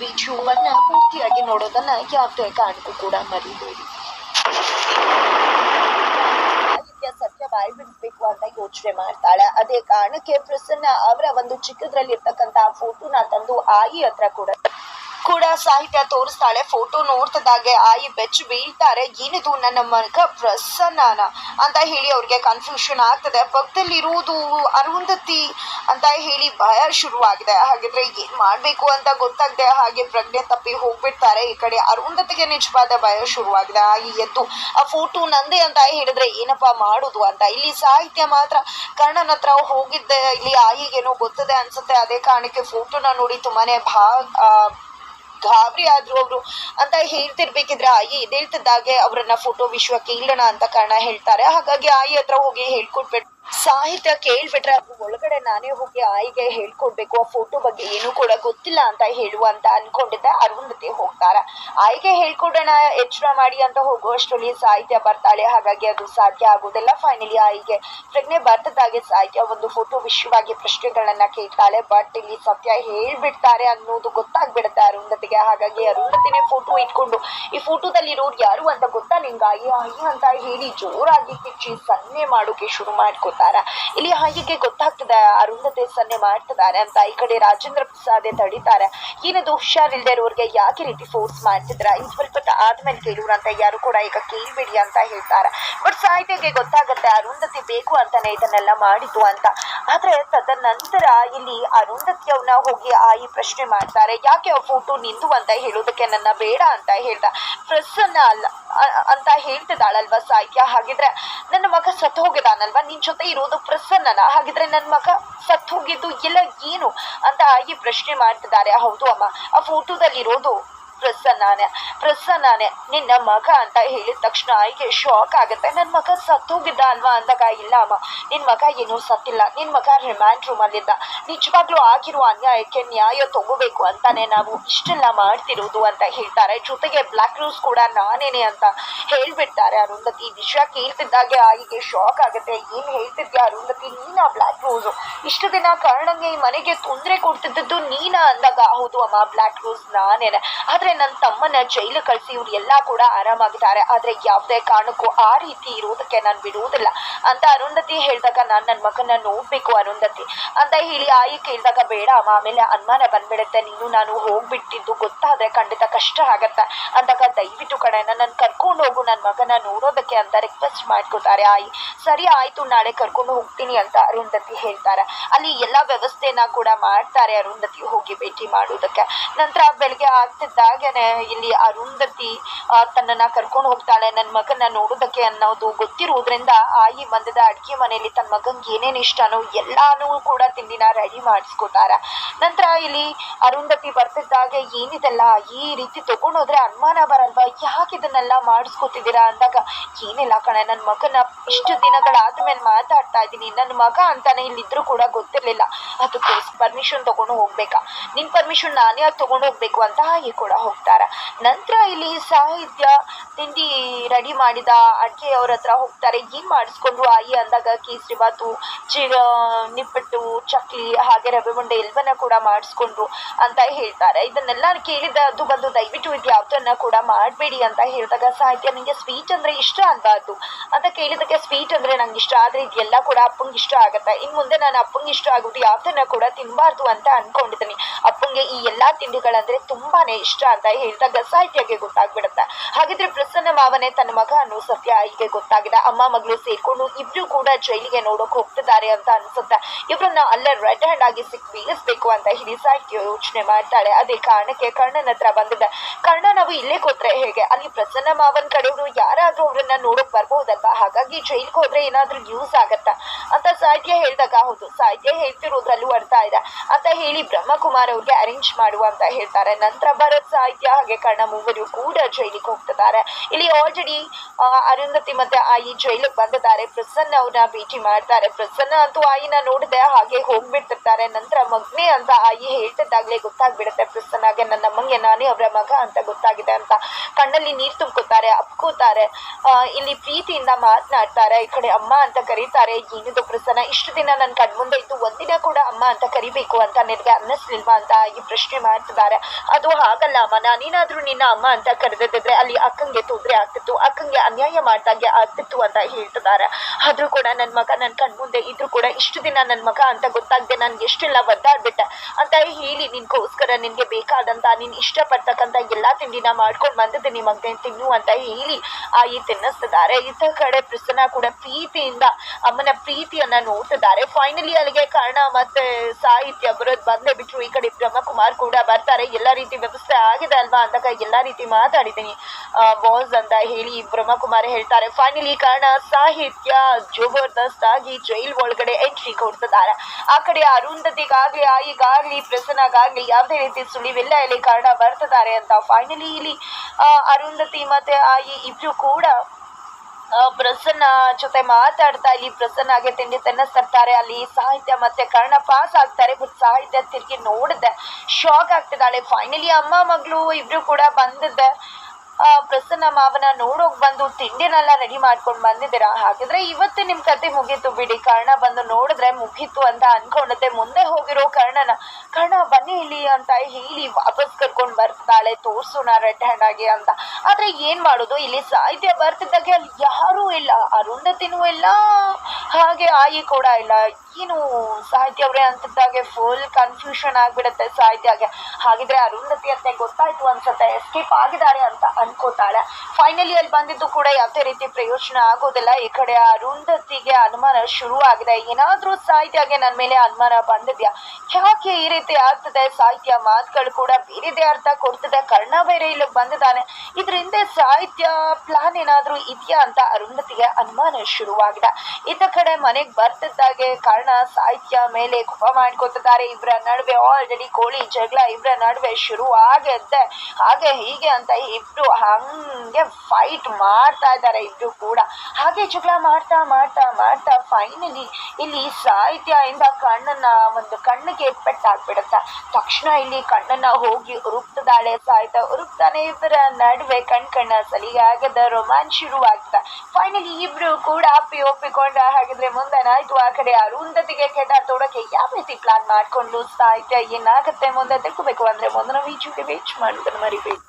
ವಿಡಿಯೋವನ್ನ ಪೂರ್ತಿಯಾಗಿ ನೋಡೋದನ್ನ ಯಾವುದೇ ಕಾರಣಕ್ಕೂ ಕೂಡ ಮರಿಬೇಡಿ. ಸತ್ಯ ಬಾಯಿ ಬಿಡಿಸ್ಬೇಕು ಅಂತ ಯೋಚನೆ ಮಾಡ್ತಾಳೆ. ಅದೇ ಕಾರಣಕ್ಕೆ ಪ್ರಸನ್ನ ಅವರ ಒಂದು ಚಿಕ್ಕದ್ರಲ್ಲಿ ಇರ್ತಕ್ಕಂತ ಫೋಟೋನ ತಂದು ಆಯಿ ಹತ್ರ ಕೂಡ ಕೂಡ ಸಾಹಿತ್ಯ ತೋರಿಸ್ತಾಳೆ. ಫೋಟೋ ನೋಡ್ತದಾಗೆ ಆಯಿ, ಬೆಚ್ಚ ಬೀಳ್ತಾರೆ. ಏನಿದು ನನ್ನ ಮಗ ಪ್ರಸನ್ನನ? ಅಂತ ಹೇಳಿ ಅವ್ರಿಗೆ ಕನ್ಫ್ಯೂಷನ್ ಆಗ್ತದೆ. ಪಕ್ಕದಲ್ಲಿರುವುದು ಅರುಂಧತಿ ಅಂತ ಹೇಳಿ ಭಯ ಶುರುವಾಗಿದೆ. ಹಾಗಿದ್ರೆ ಏನ್ ಮಾಡ್ಬೇಕು ಅಂತ ಗೊತ್ತಾಗದೆ ಹಾಗೆ ಪ್ರಜ್ಞೆ ತಪ್ಪಿ ಹೋಗ್ಬಿಡ್ತಾರೆ. ಈ ಕಡೆ ಅರುಂಧತಿಗೆ ನಿಜವಾದ ಭಯ ಶುರುವಾಗಿದೆ. ಹಾಗೆ ಎದ್ದು, ಆ ಫೋಟೋ ನಂದೆ ಅಂತ ಹೇಳಿದ್ರೆ ಏನಪ್ಪಾ ಮಾಡುದು? ಅಂತ. ಇಲ್ಲಿ ಸಾಹಿತ್ಯ ಮಾತ್ರ ಕರ್ಣನ ಹತ್ರ ಹೋಗಿದ್ದೆ. ಇಲ್ಲಿ ಆಯಿಗೇನೋ ಗೊತ್ತದೆ ಅನ್ಸುತ್ತೆ. ಅದೇ ಕಾರಣಕ್ಕೆ ಫೋಟೋನ ನೋಡಿ ತುಂಬಾನೇ ಭಾ ಗಾಬರಿ ಆದ್ರು ಅವರು ಅಂತ ಹೇಳ್ತಿರ್ಬೇಕಿದ್ರೆ ಆಯಿ ಎದ್ದೇಳ್ತಿದ್ದಾಗೆ ಅವರನ್ನ ಫೋಟೋ ವಿಶ್ವಕ್ಕೆ ಇಲ್ಲಣ ಅಂತ ಕಾರಣ ಹೇಳ್ತಾರೆ. ಹಾಗಾಗಿ ಆಯಿ ಹತ್ರ ಹೋಗಿ ಹೇಳ್ಕೊಟ್ಬಿಟ್ಟು ಸಾಹಿತ್ಯ ಕೇಳ್ಬಿಟ್ರೆ ಅದ್ರ ಒಳಗಡೆ ನಾನೇ ಹೋಗಿ ಆಯಿಗೆ ಹೇಳ್ಕೊಡ್ಬೇಕು, ಆ ಫೋಟೋ ಬಗ್ಗೆ ಏನು ಕೂಡ ಗೊತ್ತಿಲ್ಲ ಅಂತ ಹೇಳುವ ಅಂತ ಅನ್ಕೊಂಡಿದ್ದೆ. ಅರುಂಧತಿ ಹೋಗ್ತಾರ. ಆಯಿಗೆ ಹೇಳ್ಕೊಡೋಣ ಎಚ್ಚರ ಮಾಡಿ ಅಂತ ಹೋಗುವಷ್ಟರಲ್ಲಿ ಸಾಹಿತ್ಯ ಬರ್ತಾಳೆ. ಹಾಗಾಗಿ ಅದು ಸಾಧ್ಯ ಆಗೋದಿಲ್ಲ. ಫೈನಲಿ ಆಯಿಗೆ ಪ್ರಜ್ಞೆ ಬರ್ತದಾಗೆ ಸಾಹಿತ್ಯ ಒಂದು ಫೋಟೋ ವಿಶ್ವವಾಗಿ ಪ್ರಶ್ನೆಗಳನ್ನ ಕೇಳ್ತಾಳೆ. ಬಟ್ ಇಲ್ಲಿ ಸತ್ಯ ಹೇಳ್ಬಿಡ್ತಾರೆ ಅನ್ನೋದು ಗೊತ್ತಾಗ್ಬಿಡುತ್ತೆ ಅರುಂಧತಿಗೆ. ಹಾಗಾಗಿ ಅರುಂಧತಿನೇ ಫೋಟೋ ಇಟ್ಕೊಂಡು, ಈ ಫೋಟೋದಲ್ಲಿ ಇರೋರು ಯಾರು ಅಂತ ಗೊತ್ತಾ? ನಿಂಗೆ ಆಯಿ ಆಯಿ ಅಂತ ಹೇಳಿ ಜೋರಾಗಿ ಕಿಚ್ಚಿ ಸನ್ನೆ ಮಾಡೋಕೆ ಶುರು ಮಾಡ್ಕೋತಾರ ಇಲ್ಲಿ ಹಾಗೆ ಗೊತ್ತಾಗ್ತದೆ ಅರುಂಧತಿ ಸನ್ನೆ ಮಾಡ್ತಿದ್ದಾರೆ ಅಂತ. ಈ ಕಡೆ ರಾಜೇಂದ್ರ ಪ್ರಸಾದ್ ತಡಿತಾರೆ. ಏನದು ಹುಷಾರಿಲ್ದೇ ಇರೋರ್ಗೆ ಯಾಕೆ ರೀತಿ ಫೋರ್ಸ್ ಮಾಡ್ತಿದ್ರ ಇನ್ ಸ್ವಲ್ಪ ಆದ್ಮೇಲೆ ಕೇಳುವ ಅಂತ. ಯಾರು ಕೂಡ ಈಗ ಕೇಳ್ಬೇಡಿ ಅಂತ ಹೇಳ್ತಾರೆ. ಬಟ್ ಸಾಹಿತ್ಯಗೆ ಗೊತ್ತಾಗುತ್ತೆ ಅರುಂಧತಿ ಬೇಕು ಅಂತಾನೆ ಇದನ್ನೆಲ್ಲ ಮಾಡಿದ್ದು ಅಂತ. ಆದ್ರೆ ತದನಂತರ ಇಲ್ಲಿ ಅರುಂಧತಿಯವ್ನ ಹೋಗಿ ಆಯಿ ಪ್ರಶ್ನೆ ಮಾಡ್ತಾರೆ. ಯಾಕೆ ಆ ಫೋಟೋ ನಿಂದು ಅಂತ ಹೇಳೋದಕ್ಕೆ ನನ್ನ ಬೇಡ ಅಂತ ಹೇಳ್ದ ಪ್ರಸನ್ನ ಅಲ್ಲ ಅಂತ ಹೇಳ್ತಿದ್ದಾಳಲ್ವಾ ಸಾಹಿತ್ಯ? ಹಾಗಿದ್ರೆ ನನ್ನ ಮಗ ಸತ್ತು ಹೋಗಿದಾನಲ್ವಾ ನಿನ್ ಜೊತೆ ಇರೋದು ಪ್ರಸನ್ನನ? ಹಾಗಿದ್ರೆ ನನ್ನ ಮಗ ಸತ್ತು ಹೋಗಿದ್ದು ಎಲ್ಲ ಏನು? ಅಂತ ಆಗಿ ಪ್ರಶ್ನೆ ಮಾಡ್ತಿದ್ದಾರೆ. ಹೌದು ಅಮ್ಮ, ಆ ಫೋಟೋದಲ್ಲಿ ಇರೋದು ಪ್ರಸನ್ನನೇ ಪ್ರಸನ್ನನೇ, ನಿನ್ನ ಮಗ ಅಂತ ಹೇಳಿದ ತಕ್ಷಣ ಆಯ್ಕೆ ಶಾಕ್ ಆಗುತ್ತೆ. ನನ್ನ ಮಗ ಸತ್ತೋಗಿದ್ದ ಅಲ್ವಾ ಅಂದಾಗ, ಇಲ್ಲ ಅಮ್ಮ ನಿನ್ನ ಮಗ ಏನೂ ಸತ್ತಿಲ್ಲ. ನಿನ್ನ ಮಗ ರಿಮ್ಯಾಂಡ್ ರೂಮಲ್ಲಿದ್ದ ನಿಜವಾಗ್ಲೂ ಆಗಿರುವ ಅನ್ಯಾಯಕ್ಕೆ ನ್ಯಾಯ ತಗೋಬೇಕು ಅಂತಾನೆ ನಾವು ಇಷ್ಟೆಲ್ಲ ಮಾಡ್ತಿರೋದು ಅಂತ ಹೇಳ್ತಾರೆ. ಜೊತೆಗೆ ಬ್ಲ್ಯಾಕ್ ರೂಸ್ ಕೂಡ ನಾನೇನೆ ಅಂತ ಹೇಳ್ಬಿಡ್ತಾರೆ ಅರುಂಧತಿ. ವಿಷಯ ಕೇಳ್ತಿದ್ದಾಗೆ ಆಯಿಗೆ ಶಾಕ್ ಆಗುತ್ತೆ. ಏನ್ ಹೇಳ್ತಿದ್ಯಾ ಅರುಂಧತಿ? ನೀನಾ ಬ್ಲ್ಯಾಕ್ ರೋಸು ಇಷ್ಟು ದಿನ ಕಾರಣಂಗೆ ಈ ಮನೆಗೆ ತೊಂದರೆ ಕೊಡ್ತಿದ್ದದ್ದು ನೀನಾ ಅಂದಾಗ. ಹೌದು ಅಮ್ಮ ಬ್ಲ್ಯಾಕ್ ರೋಸ್ ನಾನೇನೆ. ಆದ್ರೆ ನನ್ನ ತಮ್ಮನ ಜೈಲು ಕಳಿಸಿ ಇವ್ರು ಎಲ್ಲಾ ಕೂಡ ಆರಾಮಾಗಿದ್ದಾರೆ. ಆದ್ರೆ ಯಾವುದೇ ಕಾರಣಕ್ಕೂ ಆ ರೀತಿ ಇರೋದಕ್ಕೆ ನಾನು ಬಿಡುವುದಿಲ್ಲ ಅಂತ ಅರುಂಧತಿ ಹೇಳಿದಾಗ ನಾನು ನನ್ನ ಮಗನ ನೋಡ್ಬೇಕು ಅರುಂಧತಿ ಅಂತ ಹೇಳಿ ಆಯಿ ಕೇಳಿದಾಗ, ಬೇಡ ಅಮ್ಮ, ಆಮೇಲೆ ಅನುಮಾನ ಬಂದ್ಬಿಡುತ್ತೆ. ನೀನು ನಾನು ಹೋಗ್ಬಿಟ್ಟಿದ್ದು ಗೊತ್ತಾದ್ರೆ ಖಂಡಿತ ಕಷ್ಟ ಆಗತ್ತೆ ಅಂದಾಗ ದಯವಿಟ್ಟು ಕಡೆ ನನ್ನ ಕರ್ಕೊಂಡು ಹೋಗು ನನ್ನ ಮಗನ ನೋಡೋದಕ್ಕೆ ಅಂತ ರಿಕ್ವೆಸ್ಟ್ ಮಾಡ್ಕೊತಾರೆ ಆಯಿ. ಸರಿ ಆಯ್ತು, ನಾಳೆ ಕರ್ಕೊಂಡು ಹೋಗ್ತೀನಿ ಅಂತ ಅರುಂಧತಿ ಹೇಳ್ತಾರೆ. ಅಲ್ಲಿ ಎಲ್ಲಾ ವ್ಯವಸ್ಥೆನ ಕೂಡ ಮಾಡ್ತಾರೆ ಅರುಂಧತಿ, ಹೋಗಿ ಭೇಟಿ ಮಾಡೋದಕ್ಕೆ. ನಂತರ ಬೆಳಿಗ್ಗೆ ಆಗ್ತಿದ್ದಾಗೇನೆ ಇಲ್ಲಿ ಅರುಂಧತಿ ತನ್ನನ್ನ ಕರ್ಕೊಂಡು ಹೋಗ್ತಾಳೆ ನನ್ನ ಮಗನ ನೋಡೋದಕ್ಕೆ ಅನ್ನೋದು ಗೊತ್ತಿರುವುದರಿಂದ ಆಯಿ ಬಂದದ ಅಡ್ಗೆ ಮನೆಯಲ್ಲಿ ತನ್ನ ಮಗಂಗೆ ಏನೇನ್ ಇಷ್ಟನೋ ಎಲ್ಲಾನು ಕೂಡ ತಿಂಡಿನ ರೆಡಿ ಮಾಡಿಸ್ಕೊತಾರ. ನಂತರ ಇಲ್ಲಿ ಅರುಂಧತಿ ಬರ್ತಿದ್ದಾಗೆ ಏನಿದೆಲ್ಲ, ಈ ರೀತಿ ತಗೊಂಡೋದ್ರೆ ಅನುಮಾನ ಬರಲ್ವಾ? ಯಾಕೆ ಇದನ್ನೆಲ್ಲ ಮಾಡಿಸ್ಕೊತಿದ್ದೀರಾ ಅಂದಾಗ, ಏನಿಲ್ಲ ಕಣೆ ನನ್ನ ಮಗನ ಇಷ್ಟು ದಿನಗಳಾದ್ಮೇಲೆ ಮಾತಾಡ್ತಾ ಇದ್ದೀನಿ ನನ್ನ ಮಗ ಅಂತಾನೆ ಇಲ್ಲಿದ್ರು ಕೂಡ ಗೊತ್ತಿರ್ಲಿಲ್ಲ. ಅದಕ್ಕೆ ಪರ್ಮಿಷನ್ ತಗೊಂಡು ಹೋಗ್ಬೇಕಾ? ನಿನ್ ಪರ್ಮಿಷನ್ ನಾನೇ ಅದು ತಗೊಂಡು ಹೋಗ್ಬೇಕು ಅಂತ ಹಾಗೆ ಕೂಡ ಹೋಗ್ತಾರ. ನಂತರ ಇಲ್ಲಿ ಸಾಹಿತ್ಯ ತಿಂಡಿ ರೆಡಿ ಮಾಡಿದ ಅಡ್ಗೆ ಅವ್ರ ಹತ್ರ ಹೋಗ್ತಾರೆ. ಏನ್ ಮಾಡಿಸ್ಕೊಂಡು ಆಯಿ ಅಂದಾಗ ಕೇಸರಿಬಾತು ಬಾತು ಚಿಗ ನಿಪ್ಪಟ್ಟು, ಚಕ್ಲಿ, ಹಾಗೆ ರವೆ ಉಂಡೆ ಎಲ್ಲವನ್ನ ಕೂಡ ಮಾಡಿಸ್ಕೊಂಡ್ರು ಅಂತ ಹೇಳ್ತಾರೆ. ಇದನ್ನೆಲ್ಲ ಕೇಳಿದ ಅದು ಬಂದು ದಯವಿಟ್ಟು ಇದು ಯಾವ್ದನ್ನ ಕೂಡ ಮಾಡಬೇಡಿ ಅಂತ ಹೇಳಿದಾಗ ಸಾಹಿತ್ಯ ನಿಂಗೆ ಸ್ವೀಟ್ ಅಂದ್ರೆ ಇಷ್ಟ ಅನ್ಬಾರ್ದು ಅಂತ ಕೇಳಿದಕ್ಕೆ ಸ್ವೀಟ್ ಅಂದ್ರೆ ನಂಗೆ ಇಷ್ಟ. ಆದ್ರೆ ಇದೆಲ್ಲ ಕೂಡ ಅಪ್ಪಂಗೆ ಇಷ್ಟ ಆಗುತ್ತೆ. ಇನ್ ಮುಂದೆ ನಾನು ಅಪ್ಪಂಗೆ ಇಷ್ಟ ಆಗೋದು ಯಾವ್ದನ್ನ ಕೂಡ ತಿನ್ಬಾರ್ದು ಅಂತ ಅನ್ಕೊಂಡಿದ್ದೀನಿ. ಅಪ್ಪಂಗೆ ಈ ಎಲ್ಲಾ ತಿಂಡಿಗಳಂದ್ರೆ ತುಂಬಾನೇ ಇಷ್ಟ ಅಂತ ಹೇಳಿದಾಗ ಸಾಹಿತ್ಯಗೆ ಗೊತ್ತಾಗ್ಬಿಡುತ್ತೆ. ಹಾಗಿದ್ರೆ ಪ್ರಸನ್ನ ಮಾವನೇ ತನ್ನ ಮಗ ಅನ್ನೋ ಸತ್ಯ ಹೀಗೆ ಗೊತ್ತಾಗಿದೆ. ಅಮ್ಮ, ಮಗಳು ಸೇರ್ಕೊಂಡು ಇಬ್ರು ಕೂಡ ಜೈಲಿಗೆ ನೋಡೋಕ್ ಹೋಗ್ತಿದ್ದಾರೆ ಅಂತ ಅನ್ಸುತ್ತೆ. ಇವ್ರನ್ನ ಅಲ್ಲೇ ರೆಡ್ ಹ್ಯಾಂಡ್ ಆಗಿ ಸಿಕ್ ಬೀಳಿಸ್ಬೇಕು ಅಂತ ಹಿಡಿ ಸಾಹಿತ್ಯ ಯೋಚನೆ ಮಾಡ್ತಾಳೆ. ಅದೇ ಕಾರಣಕ್ಕೆ ಕರ್ಣನ ಹತ್ರ ಬಂದಿದ್ದ ಕರ್ಣ, ನಾವು ಇಲ್ಲೇ ಕೂತ್ರೆ ಹೇಗೆ? ಅಲ್ಲಿ ಪ್ರಸನ್ನ ಮಾವನ್ ಕಡೆಯವರು ಯಾರಾದ್ರೂ ಅವ್ರನ್ನ ನೋಡಕ್ ಬರ್ಬಹುದಲ್ವಾ ಹಾಗಾಗಿ ಜೈಲ್ಗೆ ಹೋದ್ರೆ ಏನಾದ್ರೂ ಯೂಸ್ ಆಗತ್ತಾ? ಅಂತ ಸಾಹಿತ್ಯ ಹೇಳ್ದಾಗ, ಹೌದು ಸಾಹಿತ್ಯ ಹೇಳ್ತಿರೋದ್ರಲ್ಲೂ ಅರ್ಥ ಇದೆ. ಅಂತ ಹೇಳಿ ಬ್ರಹ್ಮಕುಮಾರ್ ಅವ್ರಿಗೆ ಅರೇಂಜ್ ಮಾಡುವ ಅಂತ ಹೇಳ್ತಾರೆ. ನಂತರ ಭರತ್ ಸಾಹಿತ್ಯ ಹಾಗೆ ಕರ್ಣ ಮೂವರು ಕೂಡ ಜೈಲಿಗೆ ಹೋಗ್ತಿದ್ದಾರೆ. ಇಲ್ಲಿ ಆಲ್ರೆಡಿ ಅರುಂಧತಿ ಮತ್ತೆ ಆಯಿ ಜೈಲಿಗೆ ಬಂದಿದ್ದಾರೆ. ಪ್ರಸನ್ನ ಅವ್ರನ್ನ ಭೇಟಿ ಮಾಡ್ತಾರೆ. ಪ್ರಸನ್ನ ಅಂತೂ ಆಯಿನ ನೋಡಿದೆ, ಹಾಗೆ ಹೋಗ್ಬಿಡ್ತಿರ್ತಾರೆ. ನಂತರ ಮಗ್ನೆ ಅಂತ ಆಯಿ ಹೇಳ್ತಿದ್ದಾಗ್ಲೇ ಗೊತ್ತಾಗ್ಬಿಡುತ್ತೆ ಪ್ರಸನ್ನಗೆ, ನನ್ನ ಮಂಗೆ ನಾನೇ ಅವರ ಮಗ ಅಂತ ಗೊತ್ತಾಗಿದೆ ಅಂತ. ಕಣ್ಣಲ್ಲಿ ನೀರು ತುಂಬ್ಕೋತಾರೆ ಅಪ್ಕೋತಾರೆ ಇಲ್ಲಿ ಪ್ರೀತಿಯಿಂದ ಮಾತನಾಡ್ತಾರೆ. ಈ ಕಡೆ ಅಮ್ಮ ಅಂತ ಕರೀತಾರೆ, ಏನಿದು ಪ್ರಸನ್ನ? ಇಷ್ಟು ದಿನ ನನ್ನ ಕಣ್ಮುಂದೆ ಇದ್ದು ಒಂದಿನ ಕೂಡ ಅಮ್ಮ ಅಂತ ಕರಿಬೇಕು ಅಂತ ನಿನಗೆ ಅನ್ನಿಸ್ಲಿಲ್ವಾ? ಅಂತ ಈ ಪ್ರಶ್ನೆ ಮಾಡ್ತಿದ್ದಾರೆ. ಅದು ಹಾಗಲ್ಲ ಅಮ್ಮ ನಾನೇನಾದ್ರೂ ನಿನ್ನ ಅಮ್ಮ ಅಂತ ಕರೆದಿದ್ರೆ ಅಲ್ಲಿ ಅಕ್ಕಂಗೆ ತೊಂದರೆ ಆಗ್ತಿತ್ತು, ಅಕ್ಕಂಗೆ ಅನ್ಯಾಯ ಮಾಡ್ದಾಗೆ ಆಗ್ತಿತ್ತು ಅಂತ ಹೇಳ್ತಿದ್ದಾರೆ. ಆದ್ರೂ ಕೂಡ ನನ್ನ ಮಗ ನನ್ನ ಕಣ್ಮುಂದೆ ಇದ್ರು ಕೂಡ ಇಷ್ಟು ದಿನ ನನ್ನ ಮಗ ಅಂತ ಗೊತ್ತಾಗದೆ ನಾನು ಎಷ್ಟೆಲ್ಲ ಒದ್ದಾಡ್ಬಿಟ್ಟೆ ಅಂತ ಹೇಳಿ ನಿನ್ಗೋಸ್ಕರ ನಿನ್ಗೆ ಬೇಕಾದಂತ, ನೀನ್ ಇಷ್ಟಪಡ್ತಕ್ಕಂತ ಎಲ್ಲಾ ತಿಂಡಿನ ಮಾಡ್ಕೊಂಡು ಬಂದಿದ್ದೀನಿ ಮಗನೇ ತಿನ್ನು ಅಂತ ಹೇಳಿ ಆಯಿ ತಿನ್ನಿಸ್ತಿದ್ದಾರೆ. ಇತ್ತ ಕಡೆ ಪ್ರಸನ್ನ ಕೂಡ ಪ್ರೀತಿಯಿಂದ ಅಮ್ಮನ ಪ್ರೀತಿಯನ್ನ ನೋಡ್ತಿದ್ದಾರೆ. ಫೈನಲಿ ಅಲ್ಲಿಗೆ ಕಾರಣ ಮತ್ತೆ ಸಾಹಿತ್ಯ ಬರೋದ್ ಬಂದೇ ಬಿಟ್ರು. ಈ ಕಡೆ ಬ್ರಹ್ಮಕುಮಾರ್ ಕೂಡ ಬರ್ತಾರೆ. ಎಲ್ಲಾ ರೀತಿ ವ್ಯವಸ್ಥೆ ಆಗಿದೆ ಅಲ್ವಾ ಅಂದಾಗ ಎಲ್ಲಾ ರೀತಿ ಮಾತಾಡಿದ್ದೀನಿ. ಬಾಸ್ ಅಂತ ಹೇಳಿ ಬ್ರಹ್ಮಕುಮಾರ್ ಹೇಳ್ತಾರೆ ಫೈನಲಿ ಕಾರಣ ಸಾಹಿತ್ಯ, ಜಬರ್ದಸ್ತ್ ಆಗಿ ಜೈಲ್ ಒಳಗಡೆ ಎಂಟ್ರಿ ಕೊಡ್ತಿದ್ದಾರೆ. ಆ ಕಡೆ ಅರುಂಧತಿಗಾಗ್ಲಿ, ಆಯಿಗಾಗ್ಲಿ, ಪ್ರಸನ್ನಗಾಗ್ಲಿ ಯಾವುದೇ ರೀತಿ ಸುಳಿವಿಲ್ಲ ಇಲ್ಲಿ ಕಾರಣ ಬರ್ತಿದ್ದಾರೆ ಅಂತ. ಫೈನಲಿ ಇಲ್ಲಿ ಅರುಂಧತಿ ಮತ್ತೆ ಆಯಿ ಇಬ್ರು ಕೂಡ ಪ್ರಸನ್ನ ಜೊತೆ ಮಾತಾಡ್ತಾ ಇಲ್ಲಿ ಪ್ರಸನ್ನಾಗೆ ತಿಂಡಿ ತನ್ನಿಸ್ತಾರೆ ಅಲ್ಲಿ ಸಾಹಿತ್ಯ ಮತ್ತೆ ಕರ್ಣ ಪಾಸ್ ಆಗ್ತಾರೆ. ಬಟ್ ಸಾಹಿತ್ಯ ತಿರುಗಿ ನೋಡಿದೆ. ಶಾಕ್ ಆಗ್ತಿದ್ದಾಳೆ. ಫೈನಲಿ ಅಮ್ಮ ಮಗಳು ಇಬ್ರು ಕೂಡ ಬಂದಿದ್ದೆ. ಪ್ರಸನ್ನ ಮಾವನ ನೋಡೋಕ್ ಬಂದು ತಿಂಡಿನೆಲ್ಲ ರೆಡಿ ಮಾಡ್ಕೊಂಡು ಬಂದಿದ್ದೀರಾ? ಹಾಗಿದ್ರೆ ಇವತ್ತೇ ನಿಮ್ ಕತೆ ಮುಗೀತು ಬಿಡಿ. ಕರ್ಣ ಬಂದು ನೋಡಿದ್ರೆ ಮುಗೀತು ಅಂತ ಅನ್ಕೊಂಡತೆ. ಮುಂದೆ ಹೋಗಿರೋ ಕರ್ಣನ, ಕರ್ಣ, ಬನ್ನಿ ಇಲ್ಲಿ ಅಂತ ಹೇಳಿ ವಾಪಸ್ ಕರ್ಕೊಂಡು ಬರ್ತಾಳೆ. ತೋರ್ಸೋಣ ರೆಡ್ ಹ್ಯಾಂಡ್ ಆಗಿ ಅಂತ. ಆದ್ರೆ ಏನ್ ಮಾಡೋದು? ಇಲ್ಲಿ ಸಾಹಿತ್ಯ ಬರ್ತಿದ್ದಾಗೆ ಅಲ್ಲಿ ಯಾರೂ ಇಲ್ಲ. ಅರುಂಧತಿನೂ ಇಲ್ಲ. ಹಾಗೆ ಆಯಿ ಕೂಡ ಇಲ್ಲ. ಏನು ಸಾಹಿತ್ಯ ಅವರೇ ಅಂತಿದ್ದಾಗೆ ಫುಲ್ ಕನ್ಫ್ಯೂಷನ್ ಆಗ್ಬಿಡತ್ತೆ ಸಾಹಿತ್ಯಗೆ. ಹಾಗಿದ್ರೆ ಅರುಂಧತಿ ಅಂತ ಗೊತ್ತಾಯ್ತು ಅನ್ಸತ್ತೆ. ಎಸ್ಕೇಪ್ ಆಗಿದ್ದಾರೆ ಅಂತ ಅನ್ಕೋತಾಳೆ ಫೈನಲಿ ಅಲ್ಲಿ ಬಂದಿದ್ದು ಕೂಡ ಯಾವುದೇ ರೀತಿ ಪ್ರಯೋಜನ ಆಗೋದಿಲ್ಲ. ಈ ಕಡೆ ಅರುಂಧತಿಗೆ ಅನುಮಾನ ಶುರು ಆಗಿದೆ ಏನಾದ್ರೂ ಸಾಹಿತ್ಯಗೆ ನನ್ನ ಮೇಲೆ ಅನುಮಾನ ಬಂದಿದ್ಯಾ? ಯಾಕೆ ಈ ರೀತಿ ಆಗ್ತದೆ ಸಾಹಿತ್ಯ? ಮಾತುಗಳು ಕೂಡ ಬೇರೆದೇ ಅರ್ಥ ಕೊಡ್ತದೆ. ಕರ್ಣ ಬೇರೆ ಇಲ್ಲಿ ಬಂದಿದ್ದಾನೆ. ಇದ್ರಿಂದ ಸಾಹಿತ್ಯ ಪ್ಲಾನ್ ಏನಾದರೂ ಇದೆಯಾ ಅಂತ ಅರುಂಧತಿಗೆ ಅನುಮಾನ ಶುರುವಾಗಿದೆ. ಇತ್ತ ಕಡೆ ಮನೆಗ್ ಬರ್ತಿದ್ದಾಗೆ ಕಾರಣ ಸಾಹಿತ್ಯ ಮೇಲೆ ಕೋಪ ಮಾಡ್ಕೊತಿದ್ದಾರೆ. ಇಬ್ರ ನಡುವೆ ಆಲ್ರೆಡಿ ಕೋಳಿ ಜಗಳ ಇಬ್ರ ನಡುವೆ ಶುರು ಆಗತ್ತೆ ಹಾಗೆ ಹೀಗೆ ಅಂತ ಇಬ್ರು ಹಂಗೆ ಫೈಟ್ ಮಾಡ್ತಾ ಇದ್ದಾರೆ ಇಬ್ರು ಕೂಡ. ಹಾಗೆ ಜಗಳ ಮಾಡ್ತಾ ಮಾಡ್ತಾ ಮಾಡ್ತಾ ಫೈನಲಿ ಇಲ್ಲಿ ಸಾಹಿತ್ಯ ಇಂದ ಕಣ್ಣನ್ನ ಒಂದು ಕಣ್ಣಿಗೆ ಪೆಟ್ಟಾಗ್ಬಿಡುತ್ತೆ ತಕ್ಷಣ ಇಲ್ಲಿ ಕಣ್ಣನ್ನ ಹೋಗಿ ಉರುಕ್ತದಾಳೆ ಸಾಹಿತ್ಯ. ಉರುಕ್ತಾನೆ ಇಬ್ಬರ ನಡುವೆ ಕಣ್ ಕಣ್ಣ ಸಲಿಗಾಗದ ರೊಮ್ಯಾನ್ಸ್ ಶುರುವಾಗ್ತದೆ ಫೈನಲಿ ಇಬ್ರು ಕೂಡ ಅಪ್ಪಿ ಒಪ್ಪಿಕೊಂಡ ಹಾಗಿದ್ರೆ ಮುಂದೇನಾಯ್ತು ಆ ಕಡೆ ಅರುಂಧತಿಗೆ ಕೆಟ್ಟ ತೋಡಕ್ಕೆ ಯಾವ ರೀತಿ ಪ್ಲಾನ್ ಮಾಡ್ಕೊಂಡು ಸಾಹಿತ್ಯ ಏನಾಗುತ್ತೆ ಮುಂದೆ ತಿಳ್ಕೊಬೇಕು ಅಂದ್ರೆ ಮುಂದಿನ ವೀಚುಗೆ ವೇಚ್ ಮಾಡೋದನ್ನ ಮರಿಬೇಕು